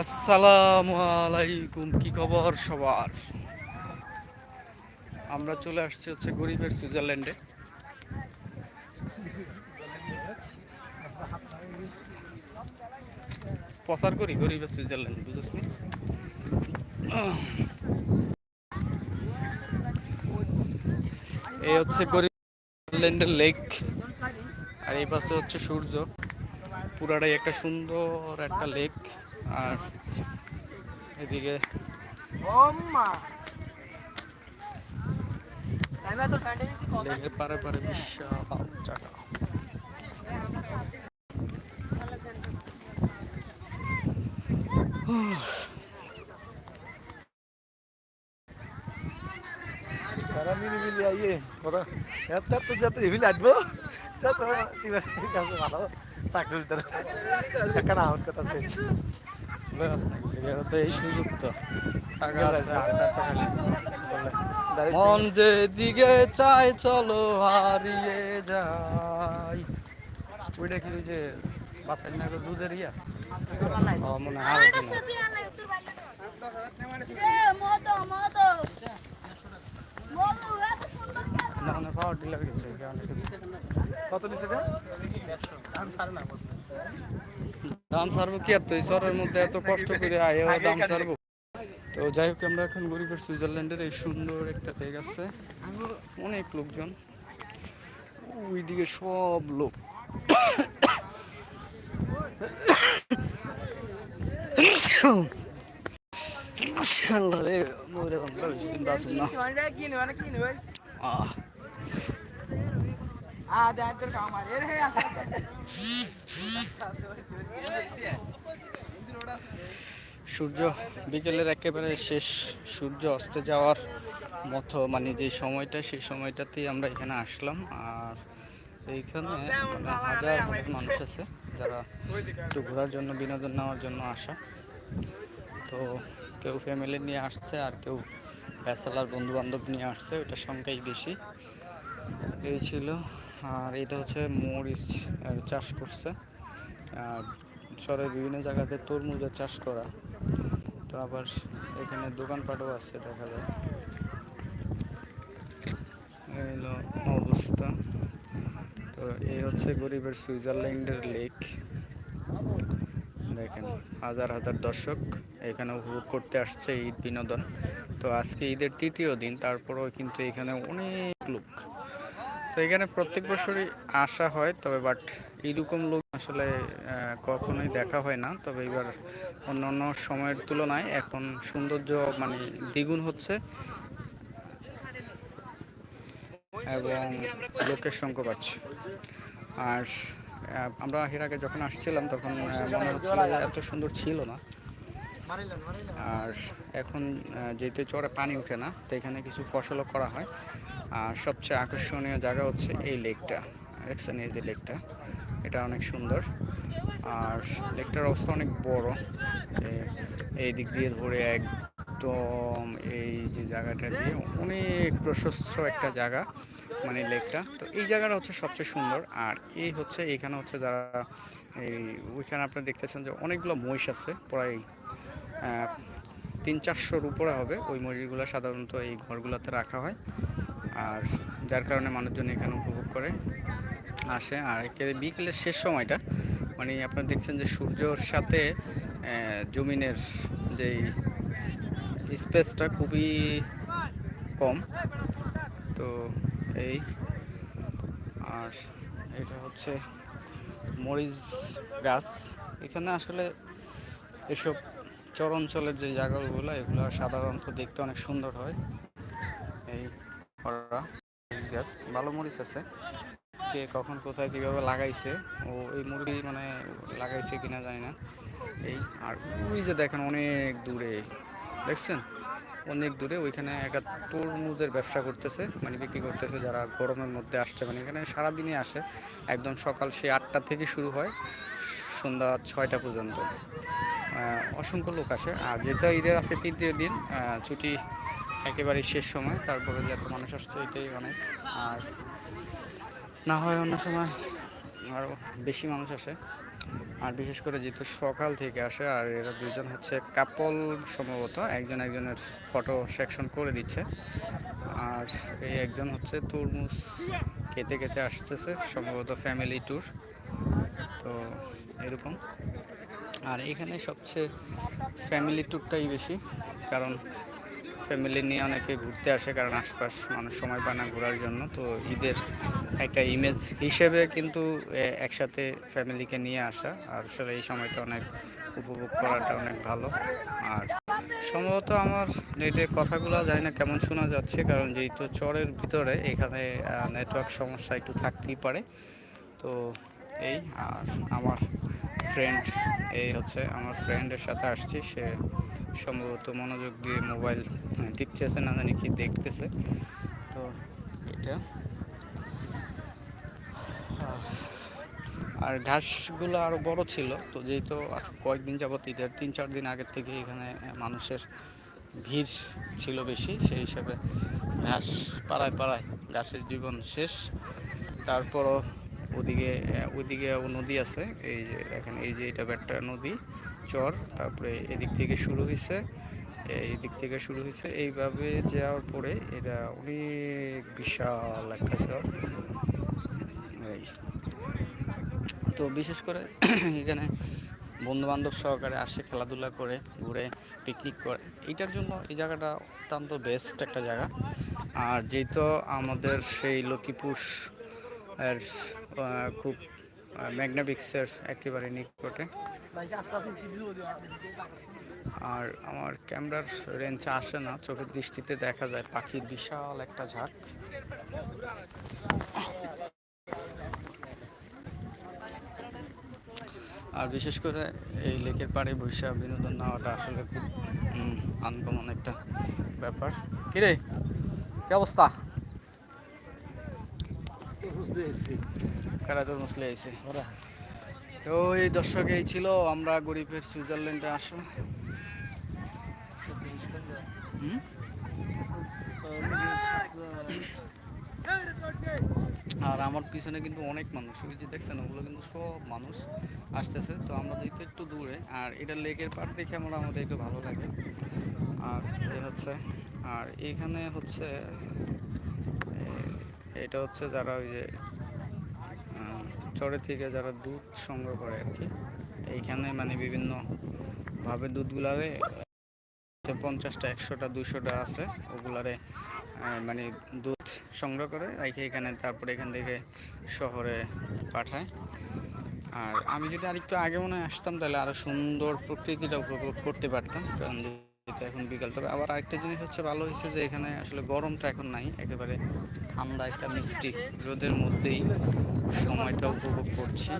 আসসালামু আলাইকুম, কি খবর সবার? আমরা চলে আসছি হচ্ছে গরিবের সুইজারল্যান্ডে। প্রচার করি গরিবের সুইজারল্যান্ড বুঝছিস নি? এই হচ্ছে গরিব সুইজারল্যান্ডের লেক আর এই পাশে হচ্ছে সূর্য। পুরাটাই একটা সুন্দর একটা লেক আর এদিকে লেকের পারে পারে বিশাল জায়গা তারা ওরা এত তো যত হিল ভালো সাকসেস একটা আউট কথা চেয়েছি এরা তো এই সুযোগ তো। মন যেদিকে চায় চলো হারিয়ে যাই। ওইটা কি ওই যে বাতাস না দুধের ইয়া? মনে হয় আর কি না। না না পাওয়ার ডিলার গেছে এই কারণে একটু কত নিচে দেন দাম সারবো কি আর তো এই শহরের মধ্যে এত কষ্ট করে আয় দাম সারবো তো যাই হোক আমরা এখন গরিবের সুইজারল্যান্ডের এই সুন্দর একটা লেক আছে। অনেক লোকজন। ওইদিকে সব লোক। আল্লাহ রে, মরে গেলাম, বেশি দিন বাঁচবো না। সূর্য বিকেলের একেবারে শেষ। সূর্য অস্তে যাওয়ার মতো মানে যে সময়টা, সেই সময়টাতেই আমরা এখানে আসলাম। আর এইখানে মানে হাজার হাজার মানুষ আছে যারা একটু ঘোরার জন্য, বিনোদন নেওয়ার জন্য আসা। তো কেউ ফ্যামিলি নিয়ে আসছে আর কেউ ব্যাচেলার বন্ধু বান্ধব নিয়ে আসছে, ওটার সংখ্যাই বেশি। এই ছিল আর এটা হচ্ছে মরিচ চাষ করছে। আর শহরের বিভিন্ন জায়গাতে তরমুজের চাষ করা। তো আবার এখানে দোকানপাটও আছে দেখা যায়। এই হলো অবস্থা। তো এই হচ্ছে গরিবের সুইজারল্যান্ডের লেক। দেখেন, হাজার হাজার দর্শক এখানে উপভোগ করতে আসছে ঈদ বিনোদন। তো আজকে ঈদের তৃতীয় দিন, তারপরেও কিন্তু এখানে অনেক লোক। তো এখানে প্রত্যেক বছরই আসা হয়, তবে বাট এইরকম লোক আসলে কখনোই দেখা হয় না। তবে এবার অন্যান্য সময়ের তুলনায় এখন সৌন্দর্য মানে দ্বিগুণ হচ্ছে। এবং লোকের সংখ্যা বাড়ছে। আর আমরা এর আগে যখন আসছিলাম, তখন মনে হচ্ছিল এত সুন্দর ছিল না। আর এখন যেহেতু চরে পানি ওঠে না, তো এখানে কিছু ফসলও করা হয়। আর সবচেয়ে আকর্ষণীয় জায়গা হচ্ছে এই লেকটা দেখছেন এই যে লেকটা। এটা অনেক সুন্দর। আর লেকটার অবস্থা অনেক বড়। এই দিক দিয়ে ধরে একদম এই যে জায়গাটা দিয়ে অনেক প্রশস্ত একটা জায়গা মানে লেকটা। তো এই জায়গাটা হচ্ছে সবচেয়ে সুন্দর। আর এই হচ্ছে, এখানে হচ্ছে যারা, এই, ওইখানে আপনারা দেখতেছেন যে অনেকগুলো মহিষ আছে, প্রায় তিন চারশোর উপরে হবে। ওই মসজিদগুলো সাধারণত এই ঘরগুলোতে রাখা হয়। আর যার কারণে মানুষজন এখানে উপভোগ করে, আসে। আর একেবারে বিকেলের শেষ সময়টা মানে আপনারা দেখছেন যে সূর্যর সাথে জমিনের যেই স্পেসটা খুবই কম। তো এই, আর এটা হচ্ছে মরিচ গাছ। এখানে আসলে এসব চর অঞ্চলের যে জায়গাগুলো, এগুলো সাধারণত দেখতে অনেক সুন্দর হয়। এই গাছ, ভালো মরিচ আছে। কে কখন, কোথায়, কীভাবে লাগাইছে, ও এই মুরগি মানে লাগাইছে কিনা জানি না। এই, আর ওই যে দেখেন অনেক দূরে, দেখছেন? অনেক দূরে ওইখানে একটা তরমুজের ব্যবসা করতেছে মানে বিক্রি করতেছে যারা গরমের মধ্যে আসছে। মানে এখানে সারাদিনই আসে, একদম সকাল সে আটটা থেকে শুরু হয়, সন্ধ্যা ছয়টা পর্যন্ত। অসংখ্য লোক আসে। আর যেটা ঈদের আছে তৃতীয় দিন ছুটি একেবারে শেষ সময়, তারপরে যে এত মানুষ আসছে, এটাই অনেক। আর না হয় অন্য সময় আরও বেশি মানুষ আসে। আর বিশেষ করে যেহেতু সকাল থেকে আসে, আর এরা দুজন হচ্ছে কাপল সম্ভবত, একজন একজনের ফটো সেকশন করে দিচ্ছে। আর এই একজন হচ্ছে তরমুজ খেতে খেতে আসতেছে, সম্ভবত ফ্যামিলি ট্যুর তো এরকম। আর এখানে সবচেয়ে ফ্যামিলি ট্যুরটাই বেশি, কারণ ফ্যামিলি নিয়ে অনেকে ঘুরতে আসে, কারণ আশপাশ মানুষ সময় পায় না ঘোরার জন্য। তো ঈদের একটা ইমেজ হিসেবে কিন্তু একসাথে ফ্যামিলিকে নিয়ে আসা, আর আসলে এই সময়টা অনেক উপভোগ করাটা অনেক ভালো। আর সম্ভবত আমার নেটে কথাগুলো জানি না কেমন শোনা যাচ্ছে, কারণ যেহেতু চরের ভিতরে এখানে নেটওয়ার্ক সমস্যা একটু থাকতেই পারে। তো এই, আর আমার ফ্রেন্ড এই হচ্ছে আমার ফ্রেন্ডের সাথে আসছি। সে সম্ভবত মনোযোগ দিয়ে মোবাইল টিপতেছে, না জানি কি দেখতেছে। তো এটা। আর ঘাসগুলো আরও বড় ছিল, তো যেহেতু আজকে কয়েকদিন যাবত ঈদের, তিন চার দিন আগের থেকে এখানে মানুষের ভিড় ছিল বেশি, সেই হিসাবে ঘাস পাড়ায় পাড়ায় ঘাসের জীবন শেষ। তারপরও ওদিকে ওইদিকে নদী আছে। এই যে দেখেন, এই যে এটা একটা নদী, চর, তারপরে এদিক থেকে শুরু হয়েছে এই দিক থেকে শুরু হয়েছে এইভাবে যাওয়ার পরে এটা অনেক বিশাল একটা চর। এই তো বিশেষ করে এখানে বন্ধু বান্ধব সহকারে আসে, খেলাধুলা করে, ঘুরে পিকনিক করে। এইটার জন্য এই জায়গাটা অত্যন্ত বেস্ট একটা জায়গা। আর যেহেতু আমাদের সেই লক্ষ্মীপুর খুব ম্যাগনাবিক্সের একেবারে নিকটে। আর আমার ক্যামেরার রেঞ্জে আসে না, চোখের দৃষ্টিতে দেখা যায় পাখির বিশাল একটা ঝাঁক। আর বিশেষ করে এই লেকের পাড়ে বৈশা বিনোদন নেওয়াটা আসলে খুব আনকমন একটা ব্যাপার। কিরে, কি অবস্থা? কারা তোর মুসলে আইছে। তো এই দর্শক এই ছিল আমরা গরিবের সুইজারল্যান্ডে আসো। আর আমার পিছনে কিন্তু অনেক মানুষ। ওই যে দেখছেন ওগুলো কিন্তু সব মানুষ আসতেছে। তো আমরা যেহেতু একটু দূরে আর এটা লেকের পাড় দেখে আমরা আমাদের একটু ভালো লাগে। আর এই হচ্ছে আর এখানে হচ্ছে এটা হচ্ছে যারা ওই যে চরে থেকে যারা দুধ সংগ্রহ করে আর কি, এইখানে মানে বিভিন্ন ভাবে দুধগুলারে পঞ্চাশটা, একশোটা দুশোটা আছে, ওগুলারে মানে দুধ সংগ্রহ করে রেখে এখানে তারপরে এখান থেকে শহরে পাঠায়। আর আমি যদি আরেকটু আগে মনে আসতাম তাহলে আরও সুন্দর প্রকৃতিটা উপভোগ করতে পারতাম, কারণ যেহেতু এখন বিকাল। তবে আবার আরেকটা জিনিস হচ্ছে ভালো হয়েছে যে এখানে আসলে গরমটা এখন নাই, একেবারে ঠান্ডা একটা মিষ্টি রোদের মধ্যেই সময়টা উপভোগ করছি।